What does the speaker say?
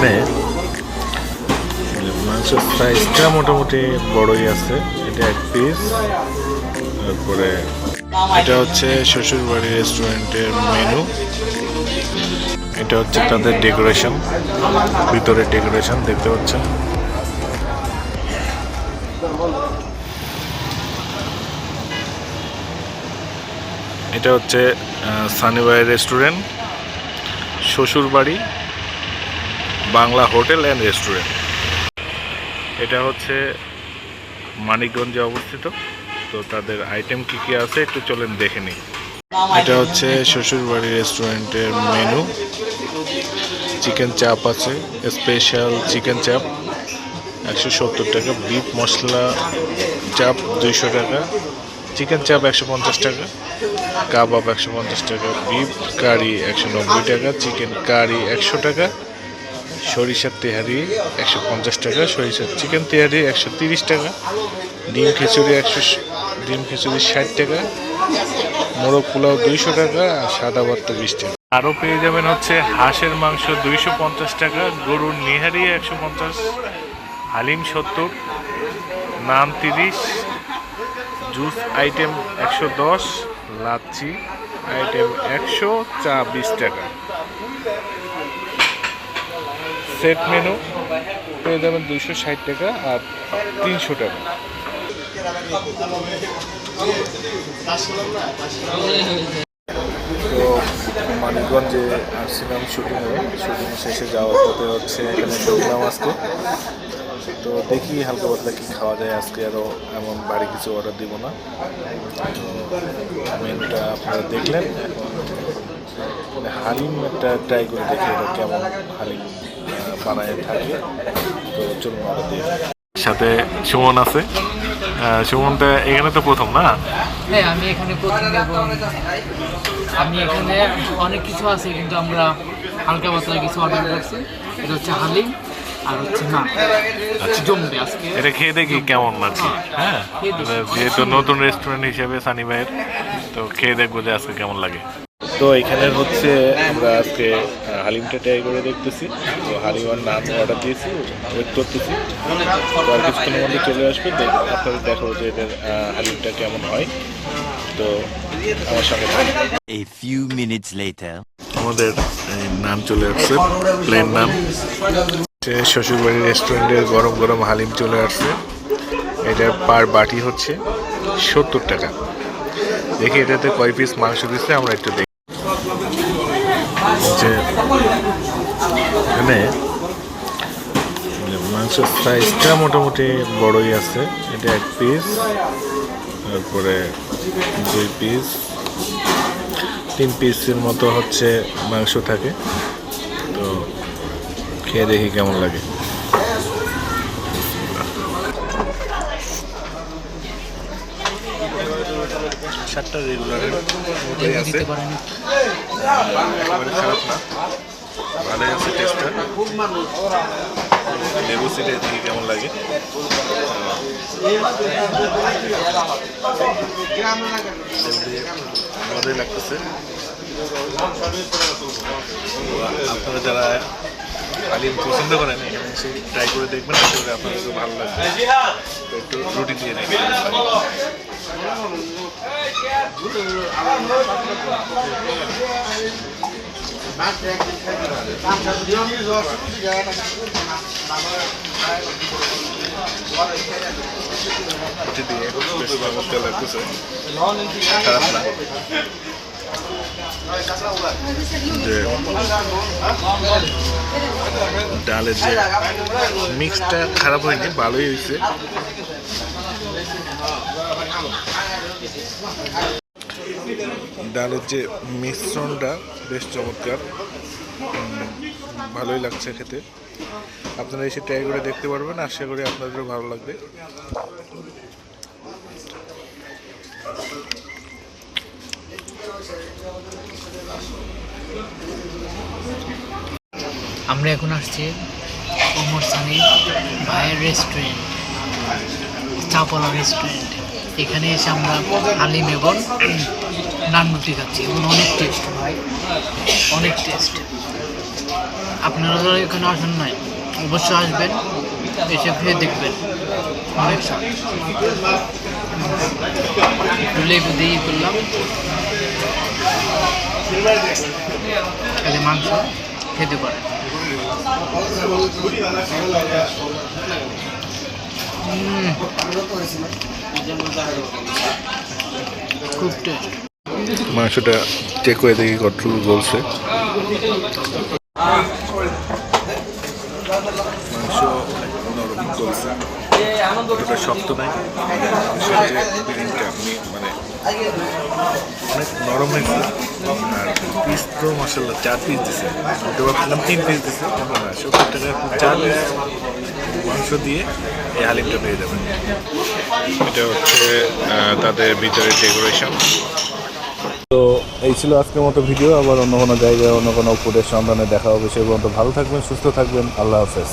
এখানে মাংসের সাইজটা মোটামুটি বড়ই আছে। এটা এক পিস তারপরে এটা হচ্ছে শ্বশুরবাড়ি রেস্টুরেন্টের মেনু এটা হচ্ছে তাদের ডেকোরেশন ভিতরে ডেকোরেশন দেখতে পাচ্ছেন। এটা হচ্ছে সানিবাই রেস্টুরেন্ট শ্বশুরবাড়ি। Bangla hotel and restaurant. এটা হচ্ছে মানিকগঞ্জে অবস্থিত। তো তাদের আইটেম কি কি আছে একটু চলেন দেখে নিই। এটা হচ্ছে শ্বশুরবাড়ি রেস্টুরেন্টের মেনু চিকেন চাপ আছে স্পেশাল চিকেন চাপ, একশো সত্তর টাকা। বিফ মশলা চাপ দুইশো টাকা। চিকেন চাপ একশো পঞ্চাশ টাকা। কাবাব একশো পঞ্চাশ টাকা। বিফ কারি একশো নব্বই টাকা। চিকেন কারি একশো টাকা। সরিষার তেহারি একশো পঞ্চাশ টাকা, সরিষার চিকেন তেহারি একশো তিরিশ টাকা, ডিম খিচুড়ি একশো ডিম খিচুড়ি ষাট টাকা, মোরগ পোলাও দুইশো টাকা, আর সাদা ভাত তো বিশ টাকা। আরও পেয়ে যাবেন হচ্ছে হাঁসের মাংস দুইশো পঞ্চাশ টাকা, গরুর নিহারি একশো পঞ্চাশ, হালিম সত্তর, নান তিরিশ, জুস আইটেম একশো দশ, লাচ্ছি আইটেম একশো, চা বিশ টাকা। সেট মেনু, পেয়ে যাবেন দুইশো ষাট টাকা আর তিনশো টাকা। তো মানিকগঞ্জে আসছিলাম শুটিংয়ে শুটিং শেষে যাওয়ার পথে হচ্ছে এখানে ঢুকলাম আজকে। তো দেখি হালকা পাতলা কি খাওয়া যায়, আজকে আরও এমন বাড়ি কিছু অর্ডার দিব না। তো মেনুটা আপনারা দেখলেন। এখন হালিম একটা ট্রাই করে দেখি এটা কেমন হালিম। আহ, থাকে তো চলুন অর্ডার দিয়ে সাথে সুমন আছে। সুমনটা এখানে তো প্রথম না? হ্যাঁ আমি এখানে প্রথম আমি এখানে অনেক কিছু আছে কিন্তু আমরা হালকা পাতলা কিছু অর্ডার করছি। এটা হচ্ছে হালিম আর হচ্ছে না জমবে আজকে। এটা খেয়ে দেখি কেমন আর হ্যাঁ যেহেতু নতুন রেস্টুরেন্ট হিসেবে সানি ভাইয়ের তো খেয়ে দেখব যে আজকে কেমন লাগে। তো এখানে হচ্ছে আমরা আজকে হালিমটা ট্রাই করে দেখতেছি। তো হালিম আর নান অর্ডার দিয়েছি ওয়েট করতেছি। তো আর কিছুক্ষণের মধ্যে চলে আসবে দেখ আপনাদের দেখাবো যে এটার আহ, হালিমটা কেমন হয়। তো আমার সঙ্গে। A few minutes later. আমাদের নাম চলে আসছে প্লেন নাম। শ্বশুরবাড়ির রেস্টুরেন্টের গরম গরম হালিম চলে আসছে। এটা পার বাটি হচ্ছে সত্তর টাকা। দেখি এটাতে কয় পিস মাংস দিচ্ছে আমরা একটু দেখি। যে এখানে মাংসের সাইজটা মোটামুটি বড়ই আছে। এটা এক পিস তারপরে দুই পিস তিন পিসের মতো হচ্ছে মাংস থাকে। তো খেয়ে দেখি কেমন লাগে। সাতটা রেগুলারের মতোই আছে। খারাপ না। ভালোই আছে টেস্টটা লেবু সিটে দেখি কেমন লাগে। ভালোই লাগতেছে। আপনারা যারা হালিম পছন্দ করেন এখানে এসে ট্রাই করে দেখবেন। আপনাদের ভালো লাগবে। একটু রুটি দিয়ে নেবেন রুটি দিয়ে বেশ চমৎকার লাগতেছে খারাপ না যে ডালের যে মিক্সটা খারাপ হয়নি ভালোই হয়েছে। ডালের যে মিশ্রণটা বেশ চমৎকার। ভালোই লাগছে খেতে। আপনারা এসে ট্রাই করে দেখতে পারবেন, আশা করি আপনাদেরও ভালো লাগবে। আমরা এখন আসছি ওমর সানি ভাইয়ের রেস্টুরেন্ট চাপলা রেস্টুরেন্ট এখানে এসে আমরা হালিম এবং নান রুটি খাচ্ছি এবং অনেক টেস্ট ভাই। অনেক টেস্ট আপনারা যারা এখানে আসেন নাই, অবশ্যই আসবেন, এসে খেয়ে দেখবেন। অনেক স্বাদ। দিয়ে করলাম। খালি মাংস, খেতে পারে খুব টেস্ট মাংসটা চেক করে দেখি কতটুকু বলছে। মাংস শক্ত নাই। আপনি মানে অনেক নরম হয়েছে। পিস তো মশলা চার পিস দিছে। ওটা তিন পিস দিছে। সত্তর টাকা চার পিস মাংস দিয়ে এই হালিমটা পেয়ে যাবেন। এটা হচ্ছে তাদের ভিতরে ডেকোরেশন তো এই ছিল আজকের মতো ভিডিও। আবার অন্য কোনো জায়গায়, অন্য কোনো ফুটের সন্ধানে দেখা হবে। সে পর্যন্ত ভালো থাকবেন, সুস্থ থাকবেন। আল্লাহ হাফেজ।